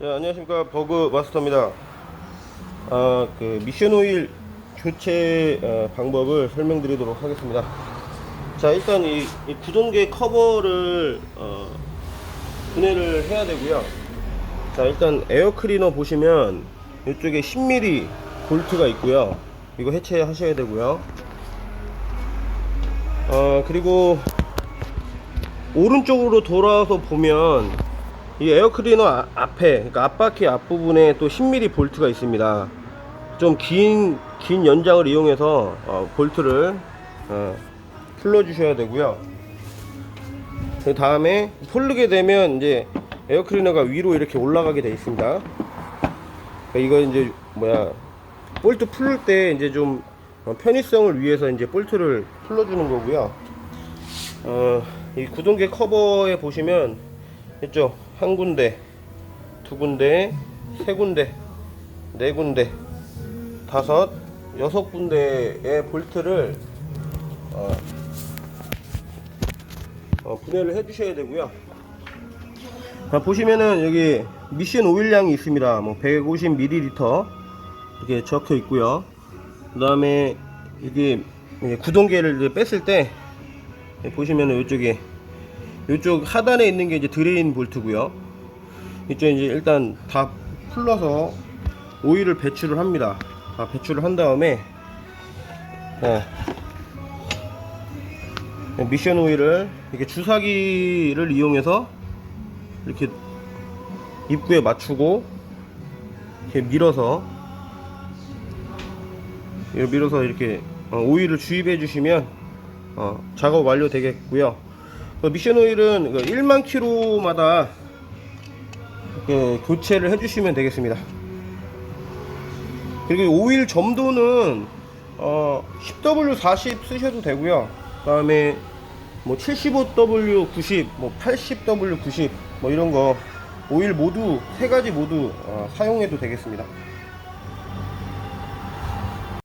네, 안녕하십니까 버그 마스터입니다. 아, 그 미션 오일 교체 어, 방법을 설명드리도록 하겠습니다. 자, 일단 이, 이 구동계 커버를 어, 분해를 해야 되고요. 자, 일단 에어 클리너 보시면 이쪽에 10mm 볼트가 있고요. 이거 해체하셔야 되고요. 어, 그리고 오른쪽으로 돌아서 보면 이 에어 클리너 아- 앞에 그러니까 앞바퀴 앞부분에 또 10mm 볼트가 있습니다. 좀긴긴 연장을 이용해서 어, 볼트를 어, 풀러 주셔야 되고요. 그 다음에 풀르게 되면 이제 에어 클리너가 위로 이렇게 올라가게 돼 있습니다. 그러니까 이거 이제 뭐야 볼트 풀을 때 이제 좀 어, 편의성을 위해서 이제 볼트를 풀러주는 거고요. 어, 이 구동계 커버에 보시면 있죠 한 군데, 두 군데, 세 군데, 네 군데, 다섯, 여섯 군데의 볼트를 어, 어, 분해를 해주셔야 되고요. 자, 보시면은 여기 미션 오일량이 있습니다. 뭐 150ml 이렇게 적혀 있고요. 그 다음에 이게 구동계를 뺐을 때 보시면은 이쪽에 이쪽 하단에 있는 게 이제 드레인 볼트고요. 이쪽 이제 일단 다 풀러서 오일을 배출을 합니다. 다 배출을 한 다음에 네. 미션 오일을 이렇게 주사기를 이용해서 이렇게 입구에 맞추고 이렇게 밀어서 밀어서 이렇게 어, 오일을 주입해 주시면 어, 작업 완료 되겠고요. 그 미션 오일은 1만 킬로마다 이렇게 교체를 해주시면 되겠습니다. 그리고 오일 점도는 어, 10W40 쓰셔도 되고요. 그다음에 뭐 75W90, 뭐 80W90, 뭐 이런 거 오일 모두 세 가지 모두 어, 사용해도 되겠습니다.